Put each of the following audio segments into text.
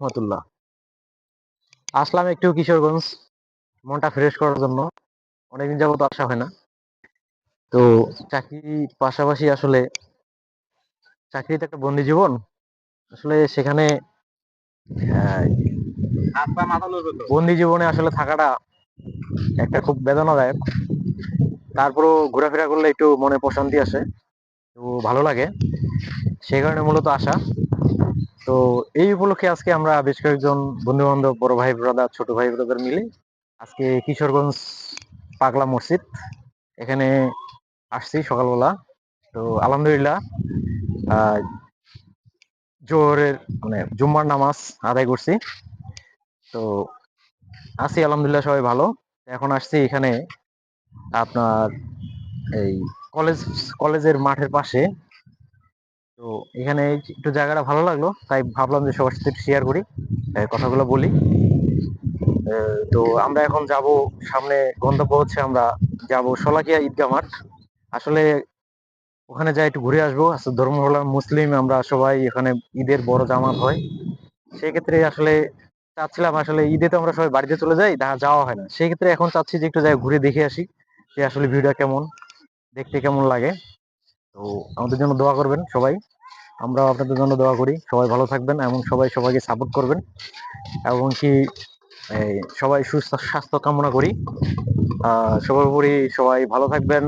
রহমতুল্লাহ। আসলাম একটু কিশোরগঞ্জ, মনটা ফ্রেশ করার জন্য। অনেকদিন যাবত আসা হয় না। তো চাকরি পাশাপাশি আসলে চাকরিতে একটা বন্দি জীবন। আসলে সেখানে বন্দি জীবনে আসলে থাকাটা একটা খুব বেদনাদায়ক। তারপরও ঘোরাফেরা করলে একটু মনে প্রশান্তি আসে। তো ভালো লাগে। সেই কারণে মূলত আসা। তো এই উপলক্ষে আজকে আমরা বেশ কয়েকজন বন্ধু বান্ধব বড় ভাই ব্রাদার ছোট ভাই ব্রাদার মিলে আজকে কিশোরগঞ্জ পাগলা মসজিদ এখানে আসছি সকালবেলা। তো আলহামদুলিল্লাহ জোহরের মানে জুম্মার নামাজ আদায় করছি। তো আছি আলহামদুলিল্লাহ সবাই ভালো। এখন আসছি এখানে আপনার এই কলেজ, কলেজের মাঠের পাশে। তো এখানে একটু জায়গাটা ভালো লাগল, তাই ভাবলাম যে সবার সাথে শেয়ার করি কথাগুলো বলি। তো আমরা এখন যাব, সামনে গন্তব্য হচ্ছে আমরা যাব শোলাকিয়া ঈদগাহ মাঠ। আসলে ওখানে যাই একটু ঘুরে আসব আসলে ধর্ম হলাম মুসলিম, আমরা সবাই এখানে ঈদের বড় জামাত হয়। সেক্ষেত্রে আসলে চাচ্ছিলাম আসলে ঈদে তো আমরা সবাই বাড়িতে চলে যাই যাওয়া হয় না। সেক্ষেত্রে এখন চাচ্ছি যে একটু যাই ঘুরে দেখে আসি, যে আসলে ভিউটা কেমন, দেখতে কেমন লাগে। তো আমাদের জন্য দোয়া করবেন সবাই। আমরা আপনাদের জন্য দোয়া করি। সবাই ভালো থাকবেন এবং সবাই সবাইকে সাপোর্ট করবেন। এবং কি সবাই সুস্থ, স্বাস্থ্য কামনা করি। আহ সর্বোপরি সবাই ভালো থাকবেন।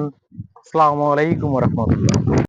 আসসালামু আলাইকুম রহমতুল্লাহ।